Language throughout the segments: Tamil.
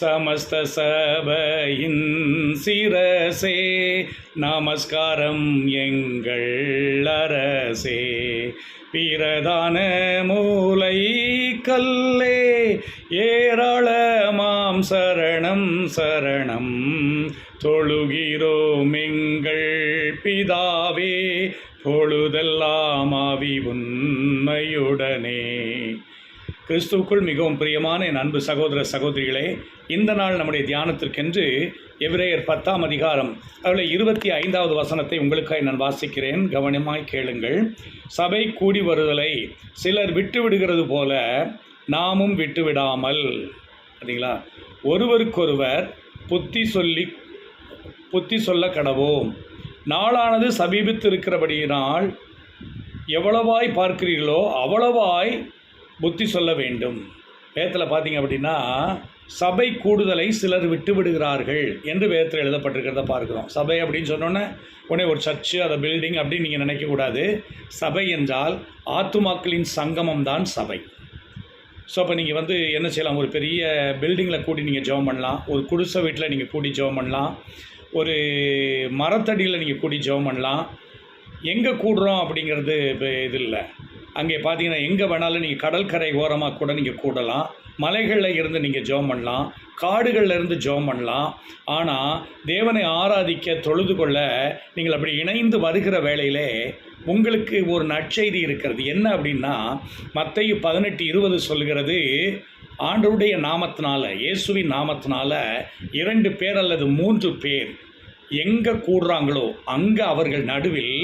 சமஸ்த சிரசே நமஸ்காரம் எங்கள் அரசே. பிரதான மூலை கல்லே ஏராளமாம் சரணம் சரணம். தொழுகிறோம் எங்கள் பிதாவே பொழுதெல்லாம் ஆவி உண்மையுடனே. கிறிஸ்துவுக்குள் மிகவும் பிரியமான என் அன்பு சகோதர சகோதரிகளே இந்த நாள் நம்முடைய தியானத்திற்கென்று எவ்ரேயர் பத்தாம் அதிகாரம் அதில் இருபத்தி ஐந்தாவது வசனத்தை உங்களுக்காக நான் வாசிக்கிறேன். கவனமாய் கேளுங்கள். சபை கூடி வருதலை சிலர் விட்டு விடுகிறது போல நாமும் விட்டு விடாமல் சரிங்களா ஒருவருக்கொருவர் புத்தி சொல்லி புத்தி சொல்ல கடவோம். நாளானது சமீபித்திருக்கிறபடியினால் எவ்வளவாய் பார்க்கிறீர்களோ அவ்வளவாய் புத்தி சொல்ல வேண்டும். வேதத்தில் பார்த்தீங்க அப்படின்னா சபை கூடுதலை சிலர் விட்டு விடுகிறார்கள் என்று வேதத்தில் எழுதப்பட்டிருக்கிறத பார்க்குறோம். சபை அப்படின்னு சொன்னோன்னே உடனே ஒரு சர்ச்சு அதை பில்டிங் அப்படின்னு நீங்கள் நினைக்கக்கூடாது சபை என்றால் ஆத்துமாக்களின் சங்கமம் தான் சபை. ஸோ அப்போ நீங்கள் வந்து என்ன செய்யலாம்? ஒரு பெரிய பில்டிங்கில் கூடி நீங்கள் ஜெபம் பண்ணலாம். ஒரு குடிசை வீட்டில் நீங்கள் கூடி ஜெபம் பண்ணலாம். ஒரு மரத்தடியில் நீங்கள் கூடி ஜெபம் பண்ணலாம். எங்கே கூடுறோம் அப்படிங்கிறது இப்போ இது இல்லை. அங்கே பார்த்தீங்கன்னா எங்கே வேணாலும் நீங்கள் கடற்கரை ஓரமாக கூட நீங்கள் கூடலாம். மலைகளில் இருந்து நீங்கள் ஜெபம் பண்ணலாம். காடுகளில் இருந்து ஜெபம் பண்ணலாம். ஆனால் தேவனை ஆராதிக்க தொழுது கொள்ள நீங்கள் அப்படி இணைந்து வருகிற வேளையிலே உங்களுக்கு ஒரு நற்செய்தி இருக்கிறது. என்ன அப்படின்னா மத்தையு பதினெட்டு இருபது சொல்கிறது ஆண்டருடைய நாமத்தினால இயேசுவின் நாமத்தினால இரண்டு பேர் அல்லது மூன்று பேர் எங்கே கூடுறாங்களோ அங்கே அவர்கள் நடுவில்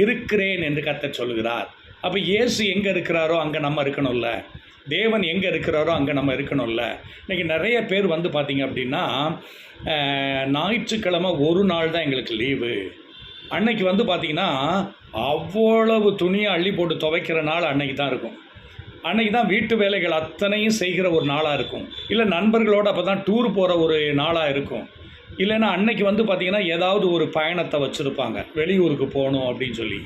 இருக்கிறேன் என்று கத்த சொல்கிறார் அப்போ இயேசு எங்கே இருக்கிறாரோ அங்கே நம்ம இருக்கணும்ல. தேவன் எங்கே இருக்கிறாரோ அங்கே நம்ம இருக்கணும்ல. இன்றைக்கி நிறைய பேர் வந்து பார்த்திங்க அப்படின்னா ஞாயிற்றுக்கிழமை ஒரு நாள் தான் எங்களுக்கு லீவு அன்னைக்கு வந்து பார்த்திங்கன்னா அவ்வளவு துணியை அள்ளி போட்டு துவைக்கிற நாள் அன்னைக்கு தான் இருக்கும். அன்றைக்கி தான் வீட்டு வேலைகள் அத்தனையும் செய்கிற ஒரு நாளாக இருக்கும். இல்லை நண்பர்களோடு அப்போ தான் டூர் போகிற ஒரு நாளாக இருக்கும். இல்லைன்னா அன்னைக்கு வந்து பார்த்திங்கன்னா ஏதாவது ஒரு பயணத்தை வச்சுருப்பாங்க. வெளியூருக்கு போகணும் அப்படின்னு சொல்லி.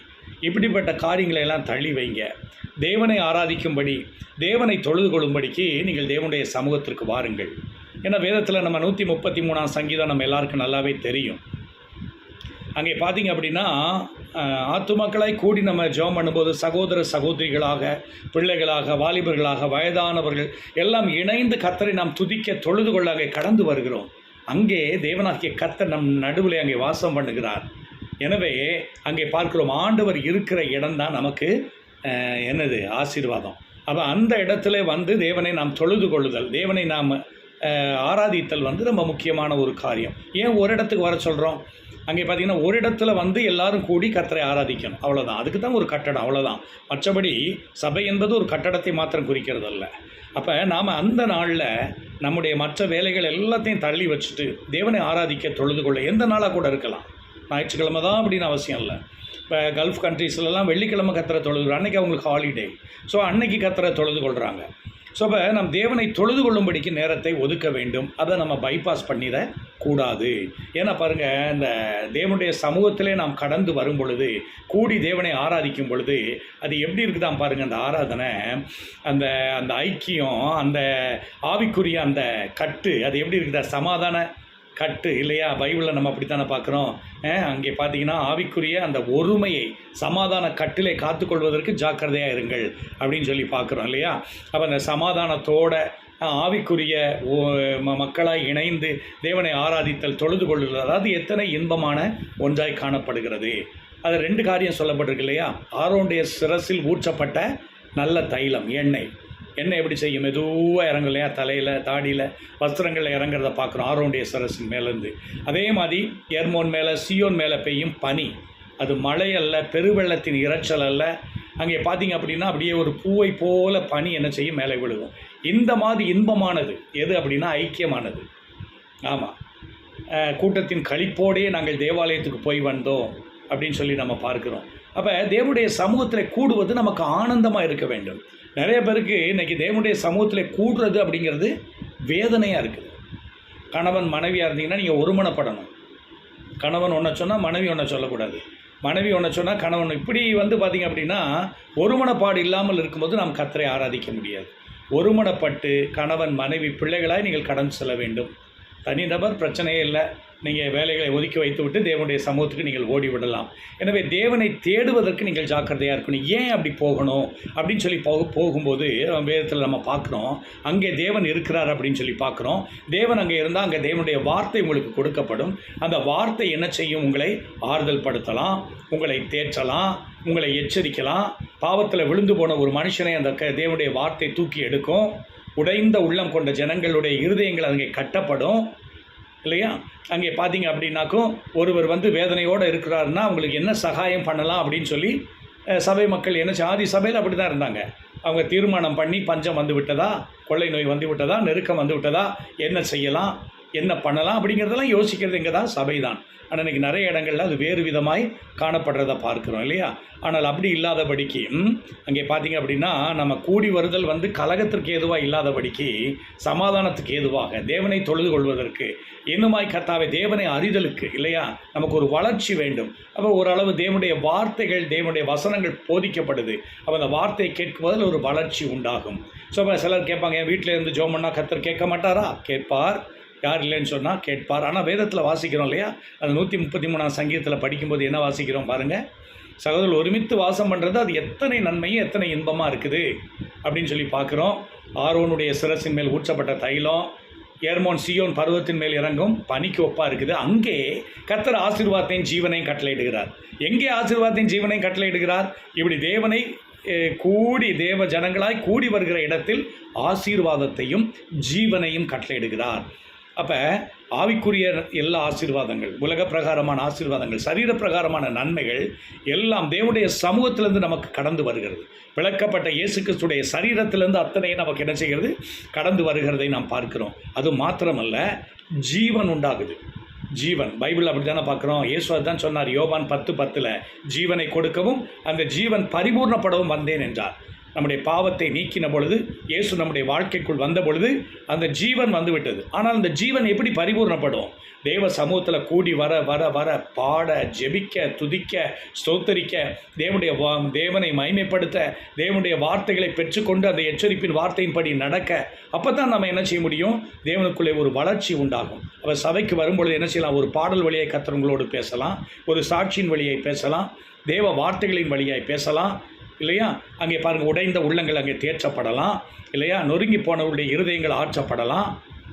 இப்படிப்பட்ட காரியங்களை எல்லாம் தள்ளி வைங்க. தேவனை ஆராதிக்கும்படி தேவனை தொழுது கொள்ளும்படிக்கு நீங்கள் தேவனுடைய சமூகத்திற்கு வாருங்கள். ஏன்னா வேதத்தில் நம்ம நூற்றி முப்பத்தி மூணாம் சங்கீதம் நம்ம எல்லாருக்கும் நல்லாவே தெரியும். அங்கே பார்த்தீங்க அப்படின்னா ஆத்து ஆத்துமாக்களாய் கூடி நம்ம ஜோம் பண்ணும்போது சகோதர சகோதரிகளாக பிள்ளைகளாக வாலிபர்களாக வயதானவர்கள் எல்லாம் இணைந்து கத்தரை நாம் துதிக்க தொழுது கொள்ள அங்கே கடந்து வருகிறோம். அங்கே தேவனாகிய கத்தர் நம் நடுவில் அங்கே வாசம் பண்ணுகிறார். எனவே அங்கே பார்க்கிறோம் ஆண்டவர் இருக்கிற இடம்தான் நமக்கு என்னது ஆசீர்வாதம். அப்போ அந்த இடத்துல வந்து தேவனை நாம் தொழுது கொள்ளுதல் தேவனை நாம் ஆராதித்தல் வந்து ரொம்ப முக்கியமான ஒரு காரியம். ஏன் ஒரு இடத்துக்கு வர சொல்கிறோம் அங்கே பார்த்தீங்கன்னா ஒரு இடத்துல வந்து எல்லாரும் கூடி கர்த்தரை ஆராதிக்கணும். அவ்வளோதான் அதுக்கு தான் ஒரு கட்டடம் அவ்வளோதான் மற்றபடி சபை என்பது ஒரு கட்டடத்தை மாத்திரம் குறிக்கிறது அல்ல அப்போ நாம் அந்த நாளில் நம்முடைய மற்ற வேலைகள் எல்லாத்தையும் தள்ளி வச்சுட்டு தேவனை ஆராதிக்க தொழுது கொள்ள எந்த நாளாக கூட இருக்கலாம். ஞாயிற்றுக்கிழமை தான் அப்படின்னு அவசியம் இல்லை. இப்போ கல்ஃப் கண்ட்ரீஸ்லலாம் வெள்ளிக்கிழமை கத்திர தொழுது அன்னைக்கு அவங்களுக்கு ஹாலிடே ஸோ அன்னைக்கு கத்திர தொழுது கொள்கிறாங்க ஸோ அப்போ நம் தேவனை தொழுது கொள்ளும்படிக்கு நேரத்தை ஒதுக்க வேண்டும். அதை நம்ம பைபாஸ் பண்ணிட கூடாது. ஏன்னா பாருங்கள் இந்த தேவனுடைய சமூகத்திலே நாம் கடந்து வரும் பொழுது கூடி தேவனை ஆராதிக்கும் பொழுது அது எப்படி இருக்குதான் பாருங்கள் அந்த ஆராதனை அந்த அந்த ஐக்கியம் அந்த ஆவிக்குரிய அந்த கட்டு அது எப்படி இருக்குதா? சமாதான கட்டு இல்லையா? பைபிளில் நம்ம அப்படித்தானே பார்க்குறோம். அங்கே பார்த்தீங்கன்னா ஆவிக்குரிய அந்த ஒருமையை சமாதான கட்டிலை காத்துக்கொள்வதற்கு ஜாக்கிரதையாக இருங்கள் அப்படின்னு சொல்லி பார்க்குறோம் இல்லையா? அப்போ அந்த சமாதானத்தோட ஆவிக்குரிய ஓ- மக்களாய் இணைந்து தேவனை ஆராதித்தல் தொழுது கொள்ளுதல் அதாவது எத்தனை இன்பமான ஒன்றாய் காணப்படுகிறது. அது ரெண்டு காரியம் சொல்லப்பட்டிருக்கு இல்லையா? ஆரோனுடைய சிரசில் ஊற்றப்பட்ட நல்ல தைலம் எண்ணெய். எண்ணெய் எப்படி செய்யும்? மெதுவாக இறங்கும் இல்லையா? தலையில் தாடியில் வஸ்திரங்களில் இறங்குறத பார்க்குறோம். ஆரோண்டிய மேலேருந்து. அதே மாதிரி எர்மோன் மேலே சியோன் மேலே பெய்யும் பனி. அது மழை அல்ல பெருவெள்ளத்தின் இரைச்சல் அல்ல. அங்கே பார்த்தீங்க அப்படின்னா அப்படியே ஒரு பூவை போல பனி என்ன செய்யும்? மேலே விழுகும். இந்த மாதிரி இன்பமானது. எது அப்படின்னா ஐக்கியமானது. ஆமாம் கூட்டத்தின் கழிப்போடே நாங்கள் தேவாலயத்துக்கு போய் வந்தோம் அப்படின்னு சொல்லி நம்ம பார்க்குறோம். அப்போ தேவனுடைய சமூகத்தில் கூடுவது நமக்கு ஆனந்தமாக இருக்க வேண்டும். நிறைய பேருக்கு இன்றைக்கி தேவனுடைய சமூகத்தில் கூடுறது அப்படிங்கிறது வேதனையாக இருக்குது. கணவன் மனைவியாக இருந்தீங்கன்னா நீங்கள் ஒருமனப்படணும். கணவன் ஒன்றை சொன்னால் மனைவி ஒன்றை சொல்லக்கூடாது. மனைவி ஒன்றை சொன்னால் கணவன் இப்படி வந்து பார்த்தீங்க அப்படின்னா ஒருமனப்பாடு இல்லாமல் இருக்கும்போது நாம் கத்தரை ஆராதிக்க முடியாது. ஒருமனப்பட்டு கணவன் மனைவி பிள்ளைகளாய் நீங்கள் கடந்து செல்ல வேண்டும். தனிநபர் பிரச்சனையே இல்லை. நீங்கள் வேலைகளை ஒதுக்கி வைத்துவிட்டு தேவனுடைய சமூகத்துக்கு நீங்கள் ஓடி விடலாம் எனவே தேவனை தேடுவதற்கு நீங்கள் ஜாக்கிரதையாக இருக்கணும். ஏன் அப்படி போகணும்? அப்படின்னு சொல்லி போக போகும்போது வேதத்தில் நம்ம பார்க்குறோம். அங்கே தேவன் இருக்கிறார் அப்படின்னு சொல்லி பார்க்குறோம். தேவன் அங்கே இருந்தால் அங்கே தேவனுடைய வார்த்தை உங்களுக்கு கொடுக்கப்படும். அந்த வார்த்தை என்ன செய்யும்? உங்களை ஆறுதல் படுத்தலாம் உங்களை தேற்றலாம் உங்களை எச்சரிக்கலாம். பாவத்தில் விழுந்து போன ஒரு மனுஷனை அந்த க தேவனுடைய வார்த்தை தூக்கி எடுக்கும். உடைந்த உள்ளம் கொண்ட ஜனங்களுடைய இருதயங்கள் அங்கே கட்டப்படும். இல்லையா? அங்கே பார்த்தீங்க அப்படின்னாக்கும் ஒருவர் வந்து வேதனையோடு இருக்கிறாருன்னா அவங்களுக்கு என்ன சகாயம் பண்ணலாம் அப்படின்னு சொல்லி சபை மக்கள் என்ன ஆதி சபையில் அப்படி தான் இருந்தாங்க. அவங்க தீர்மானம் பண்ணி பஞ்சம் வந்து விட்டதா? கொள்ளை நோய் வந்து விட்டதா? நெருக்கம் வந்து விட்டதா? என்ன செய்யலாம்? என்ன பண்ணலாம் அப்படிங்கிறதெல்லாம் யோசிக்கிறது இங்கே தான் சபை தான் ஆனால் இன்றைக்கி நிறைய இடங்கள்ல அது வேறு விதமாய் காணப்படுறதை பார்க்குறோம் இல்லையா? ஆனால் அப்படி இல்லாதபடிக்கு அங்கே பார்த்தீங்க அப்படின்னா நம்ம கூடி வருதல் வந்து கலகத்திற்கு ஏதுவாக இல்லாதபடிக்கு சமாதானத்துக்கு ஏதுவாக தேவனை தொழுது கொள்வதற்கு இன்னுமாய் கர்த்தாவை தேவனை அறிதலுக்கு இல்லையா? நமக்கு ஒரு வளர்ச்சி வேண்டும். அப்போ ஓரளவு தேவனுடைய வார்த்தைகள் தேவனுடைய வசனங்கள் போதிக்கப்படுது. அப்போ அந்த வார்த்தையை கேட்கும்போதில் ஒரு வளர்ச்சி உண்டாகும். ஸோ சிலர் கேட்பாங்க என் வீட்டில் இருந்து ஜோம் பண்ணால் கத்தர் கேட்க மாட்டாரா? கேட்பார். யார் இல்லைன்னு சொன்னால் கேட்பார். ஆனால் வேதத்தில் வாசிக்கிறோம் இல்லையா? அந்த நூற்றி முப்பத்தி மூணாம் சங்கீதத்தில் படிக்கும்போது என்ன வாசிக்கிறோம் பாருங்கள் சகோதரர் ஒருமித்து வாசம் பண்ணுறது அது எத்தனை நன்மையும் எத்தனை இன்பமாக இருக்குது அப்படின்னு சொல்லி பார்க்குறோம். ஆர்வனுடைய சிரசின் மேல் ஊற்றப்பட்ட தைலம் ஏர்மோன் சியோன் பருவத்தின் மேல் இறங்கும் பனிக்கு ஒப்பாக இருக்குது. அங்கே கத்தர் ஆசீர்வாதத்தையும் ஜீவனையும் கட்டளையிடுகிறார். எங்கே ஆசீர்வாதத்தையும் ஜீவனையும் கட்டளையிடுகிறார்? இப்படி தேவனை கூடி தேவ ஜனங்களாய் கூடி வருகிற இடத்தில் ஆசீர்வாதத்தையும் ஜீவனையும் கட்டளையிடுகிறார். அப்போ ஆவிக்குரிய எல்லா ஆசீர்வாதங்கள் உலக பிரகாரமான ஆசீர்வாதங்கள் சரீர பிரகாரமான நன்மைகள் எல்லாம் தேவனுடைய சமூகத்திலிருந்து நமக்கு கடந்து வருகிறது. விளக்கப்பட்ட இயேசு கிறிஸ்துடைய சரீரத்திலிருந்து அத்தனையும் நமக்கு என்ன செய்கிறது? கடந்து வருகிறதை நாம் பார்க்கிறோம். அது மாத்திரமல்ல ஜீவன் உண்டாகுது. ஜீவன். பைபிள் அப்படி தானே பார்க்குறோம். இயேசு தான் சொன்னார் யோவான் பத்து பத்தில் ஜீவனை கொடுக்கவும் அந்த ஜீவன் பரிபூர்ணப்படவும் வந்தேன் என்றார். நம்முடைய பாவத்தை நீக்கின பொழுது இயேசு நம்முடைய வாழ்க்கைக்குள் வந்த பொழுது அந்த ஜீவன் வந்துவிட்டது. ஆனால் அந்த ஜீவன் எப்படி பரிபூர்ணப்படும்? தேவ சமூகத்தில் கூடி வர வர வர பாட ஜெபிக்க துதிக்க ஸ்தோத்தரிக்க தேவனுடைய வா- தேவனை மைமைப்படுத்த தேவனுடைய வார்த்தைகளை பெற்றுக்கொண்டு அந்த எச்சரிப்பின் வார்த்தையின்படி நடக்க அப்போ தான் நம்ம என்ன செய்ய முடியும்? தேவனுக்குள்ளே ஒரு வளர்ச்சி உண்டாகும். அவர் சபைக்கு வரும்பொழுது என்ன செய்யலாம்? ஒரு பாடல் வழியை கத்துறவங்களோடு பேசலாம் ஒரு சாட்சியின் வழியை பேசலாம் தேவ வார்த்தைகளின் வழியாய் பேசலாம். இல்லையா? அங்கே பாருங்கள் உடைந்த உள்ளங்கள் அங்கே தேற்றப்படலாம். இல்லையா? நொறுங்கி போனவருடைய இருதயங்கள் ஆற்றப்படலாம்.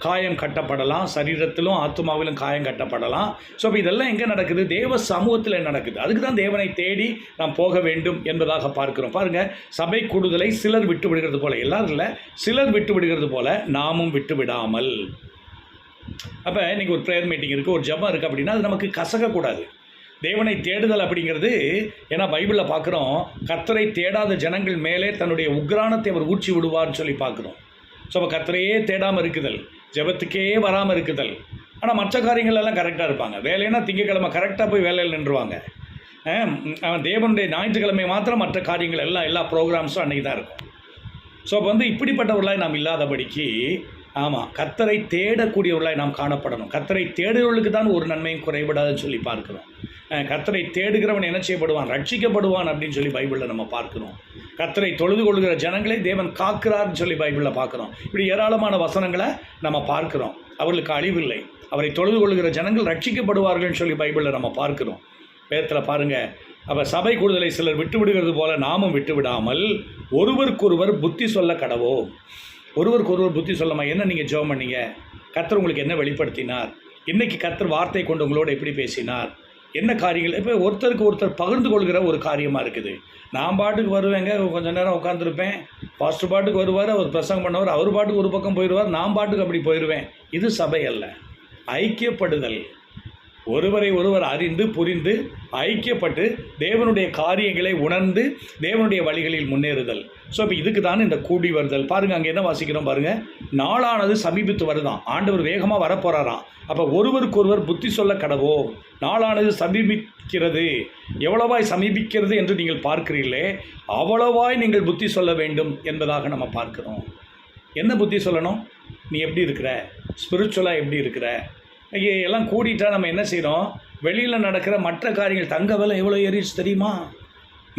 காயம் கட்டப்படலாம். சரீரத்திலும் ஆத்மாவிலும் காயம் கட்டப்படலாம். ஸோ அப்போ இதெல்லாம் எங்கே நடக்குது? தேவ சமூகத்தில் நடக்குது. அதுக்கு தான் தேவனை தேடி நாம் போக வேண்டும் என்பதாக பார்க்கிறோம். பாருங்கள் சபை கூடுதலை சிலர் விட்டு விடுகிறது போல. எல்லாரும் இல்லை சிலர் விட்டு விடுகிறது போல நாமும் விட்டு விடாமல். அப்போ இன்றைக்கி ஒரு ப்ரேயர் மீட்டிங் இருக்குது ஒரு ஜபம் இருக்குது அப்படின்னா அது நமக்கு கசக்கக்கூடாது. தேவனை தேடுதல் அப்படிங்கிறது ஏன்னா பைபிளில் பார்க்குறோம் கத்தரை தேடாத ஜனங்கள் மேலே தன்னுடைய உக்ரானத்தை அவர் ஊற்றி விடுவார்னு சொல்லி பார்க்குறோம். ஸோ அப்போ கத்தரையே தேடாமல் இருக்குதல் ஜெபத்துக்கே வராமல் இருக்குதல். ஆனால் மற்ற காரியங்களெல்லாம் கரெக்டாக இருப்பாங்க. வேலைன்னா திங்கக்கிழமை கரெக்டாக போய் வேலையில் நின்றுவாங்க. அவன் தேவனுடைய ஞாயிற்றுக்கிழமை மாத்திரம் மற்ற காரியங்கள் எல்லாம் எல்லா ப்ரோக்ராம்ஸும் அன்றைக்கி தான் இருக்கும். ஸோ அப்போ வந்து இப்படிப்பட்டவர்களாய் நாம் இல்லாதபடிக்கு ஆமாம் கத்தரை தேடக்கூடியவர்களாய் நாம் காணப்படணும். கத்தரை தேடுகிறவர்களுக்கு தான் ஒரு நன்மையும் குறைபடாதுன்னு சொல்லி பார்க்கிறோம். கத்தரை தேடுகிறவன் என்ன செய்யப்படுவான்? ரட்சிக்கப்படுவான் அப்படின்னு சொல்லி பைபிளில் நம்ம பார்க்கிறோம். கத்தரை தொழுது கொள்கிற ஜனங்களை தேவன் காக்கிறார்னு சொல்லி பைபிளில் பார்க்குறோம். இப்படி ஏராளமான வசனங்களை நம்ம பார்க்குறோம். அவர்களுக்கு அழிவில்லை. அவரை தொழுது கொள்கிற ஜனங்கள் ரட்சிக்கப்படுவார்கள்னு சொல்லி பைபிளில் நம்ம பார்க்கிறோம். வேதத்தில் பாருங்கள் அப்போ சபை கூடுதலை சிலர் விட்டு விடுகிறது போல நாமும் விட்டு விடாமல் ஒருவருக்கொருவர் புத்தி சொல்ல கடவோம். ஒருவருக்கொருவர் புத்தி சொல்லமா என்ன நீங்கள் ஜோம் பண்ணீங்க? கத்தர் உங்களுக்கு என்ன வெளிப்படுத்தினார்? இன்றைக்கி கத்தர் வார்த்தை கொண்டு உங்களோட எப்படி பேசினார்? என்ன காரியங்கள்? இப்போ ஒருத்தருக்கு ஒருத்தர் பகிர்ந்து கொள்கிற ஒரு காரியமாக இருக்குது. நான் பாட்டுக்கு வருவேங்க கொஞ்ச நேரம் உட்காந்துருப்பேன் பாஸ்டர் பாட்டுக்கு வருவார் அவர் பிரசங்கம் பண்ணுவார் அவர் பாட்டுக்கு ஒரு பக்கம் போயிடுவார் நான் பாட்டுக்கு அப்படி போயிடுவேன் இது சபை அல்ல. ஐக்கியப்படுதல். ஒருவரை ஒருவர் அறிந்து புரிந்து ஐக்கியப்பட்டு தேவனுடைய காரியங்களை உணர்ந்து தேவனுடைய வழிகளில் முன்னேறுதல். ஸோ இப்போ இதுக்கு தான் இந்த கூடி வருதல். பாருங்கள் அங்கே என்ன வாசிக்கிறோம் பாருங்கள் நாளானது சமீபித்து வருதான். ஆண்டவர் வேகமாக வரப்போகிறாராம் அப்போ ஒருவருக்கொருவர் புத்தி சொல்ல கடவோ நாளானது சமீபிக்கிறது. எவ்வளவாய் சமீபிக்கிறது என்று நீங்கள் பார்க்கிறீர்களே அவ்வளவாய் நீங்கள் புத்தி சொல்ல வேண்டும் என்பதாக நம்ம பார்க்கிறோம். என்ன புத்தி சொல்லணும்? நீ எப்படி இருக்கிற? ஸ்பிரிச்சுவலாக எப்படி இருக்கிற? இன்னைக்கு எல்லாம் கூடிட்டா நம்ம என்ன செய்கிறோம் வெளியில் நடக்கிற மற்ற காரியங்கள் தங்க விலை எவ்வளோ ஏறிச்சு தெரியுமா?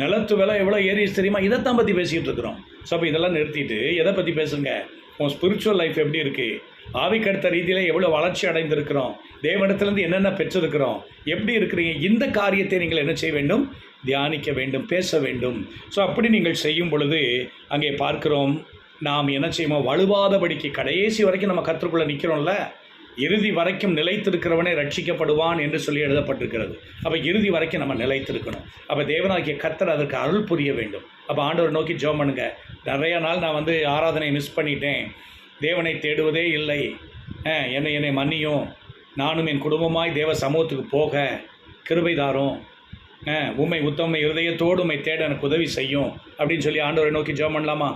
நிலத்து விலை எவ்வளோ ஏறிச்சு தெரியுமா? இதைத்தான் பற்றி பேசிகிட்டு இருக்கிறோம். ஸோ அப்போ இதெல்லாம் நிறுத்திட்டு எதை பற்றி பேசுங்க? உன் ஸ்பிரிச்சுவல் லைஃப் எப்படி இருக்குது ஆவிக்கடுத்த ரீதியில் எவ்வளோ வளர்ச்சி அடைந்திருக்கிறோம்? தேவனிடத்துலேருந்து என்னென்ன பெற்றிருக்கிறோம்? எப்படி இருக்கிறீங்க? இந்த காரியத்தை நீங்கள் என்ன செய்ய வேண்டும்? தியானிக்க வேண்டும் பேச வேண்டும். ஸோ அப்படி நீங்கள் செய்யும் பொழுது அங்கே பார்க்கிறோம் நாம் என்ன செய்வோம்? வலுவாதபடிக்கு கடைசி வரைக்கும் நம்ம கற்றுக்குள்ளே நிற்கிறோம்ல இறுதி வரைக்கும் நிலைத்திருக்கிறவனே ரட்சிக்கப்படுவான் என்று சொல்லி எழுதப்பட்டிருக்கிறது. அப்போ இறுதி வரைக்கும் நம்ம நிலைத்திருக்கணும். அப்போ தேவனாகிய கர்த்தர் அதற்கு அருள் புரிய வேண்டும். அப்போ ஆண்டவர் நோக்கி ஜோம் பண்ணுங்க. நிறைய நாள் நான் வந்து ஆராதனை மிஸ் பண்ணிட்டேன். தேவனை தேடுவதே இல்லை. என்னை என்னை மன்னியும். நானும் என் குடும்பமாய் தேவ சமூகத்துக்கு போக கிருபை தாரும். உம்மை உத்தமை இருதயத்தோடு உண்மை தேட எனக்கு உதவி செய்யும். அப்படின்னு சொல்லி ஆண்டவரை நோக்கி ஜோம் பண்ணலாமா?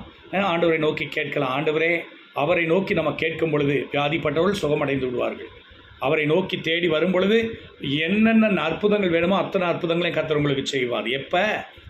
ஆண்டவரை நோக்கி கேட்கலாம். ஆண்டவரே அவரை நோக்கி நம்ம கேட்கும் பொழுது வியாதிப்பட்டவர்கள் சுகமடைந்து விடுவார்கள். அவரை நோக்கி தேடி வரும் பொழுது என்னென்ன அற்புதங்கள் வேணுமோ அத்தனை அற்புதங்களையும் கத்தர் உங்களுக்கு செய்வார். எப்போ?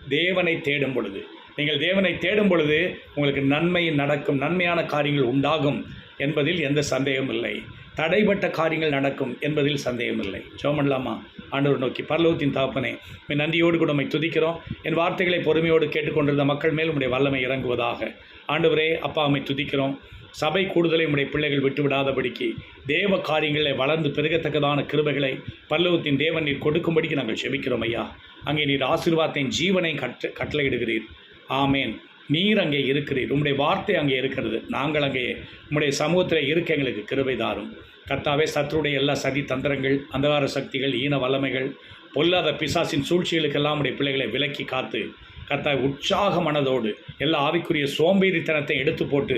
தேவனை தேடும் பொழுது. நீங்கள் தேவனை தேடும் பொழுது உங்களுக்கு நன்மை நடக்கும் நன்மையான காரியங்கள் உண்டாகும் என்பதில் எந்த சந்தேகமும் இல்லை. தடைப்பட்ட காரியங்கள் நடக்கும் என்பதில் சந்தேகமில்லை. சோமன்லாமா ஆண்டவர் நோக்கி பரலோகத்தின் தாப்பனே என் நந்தியோடு கூட உம்மை துதிக்கிறோம். என் வார்த்தைகளை பொறுமையோடு கேட்டுக்கொண்டிருந்த மக்கள் மேல் உடைய வல்லமை இறங்குவதாக. ஆண்டவரே அப்பா அம்மை துதிக்கிறோம். சபை கூடுதலை உடைய பிள்ளைகள் விட்டுவிடாதபடிக்கு தேவ காரியங்களை வளர்ந்து பெருகத்தக்கதான கிருபைகளை பல்லவத்தின் தேவன் நீர் கொடுக்கும்படிக்கு நாங்கள் செபிக்கிறோம் ஐயா. அங்கே நீர் ஆசீர்வாதத்தின் ஜீவனை கட்ட கட்டளையிடுகிறீர். ஆமேன். நீர் அங்கே இருக்கிறீர். உம்முடைய வார்த்தை அங்கே இருக்கிறது. நாங்கள் அங்கே உம்முடைய சமூகத்தில் இருக்க எங்களுக்கு கிருபை தாரும். கர்த்தாவே சத்துருடைய எல்லா சதி தந்திரங்கள் அந்தகார சக்திகள் ஈன வல்லமைகள் பொல்லாத பிசாசின் சூழ்ச்சிகளுக்கெல்லாம் உடைய பிள்ளைகளை விலக்கி காத்து கர்த்தாவை உற்சாக மனதோடு எல்லா ஆவிக்குரிய சோம்பேறித்தனத்தை எடுத்து போட்டு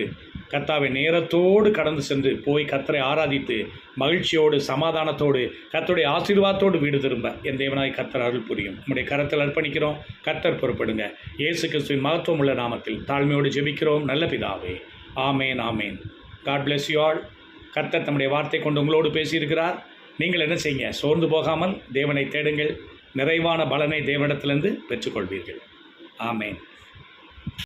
கர்த்தாவை நேரத்தோடு கடந்து சென்று போய் கர்த்தரை ஆராதித்து மகிழ்ச்சியோடு சமாதானத்தோடு கர்த்தருடைய ஆசீர்வாதத்தோடு வீடு திரும்ப. என் தேவனாய் கர்த்தர் அருள் புரியும். நம்முடைய கரத்தில் அர்ப்பணிக்கிறோம். கர்த்தர் பொறுப்படுங்க. இயேசு கிறிஸ்துவின் மகத்துவம் உள்ள நாமத்தில் தாழ்மையோடு ஜெபிக்கிறோம். நல்ல பிதாவே. ஆமேன் ஆமேன். காட் பிளஸ் யூ ஆல் கர்த்தர் தம்முடைய வார்த்தை கொண்டு உங்களோடு பேசியிருக்கிறார். நீங்கள் என்ன செய்யுங்க? சோர்ந்து போகாமல் தேவனை தேடுங்கள். நிறைவான பலனை தேவனிடத்திலிருந்து பெற்றுக்கொள்வீர்கள். ஆமேன்.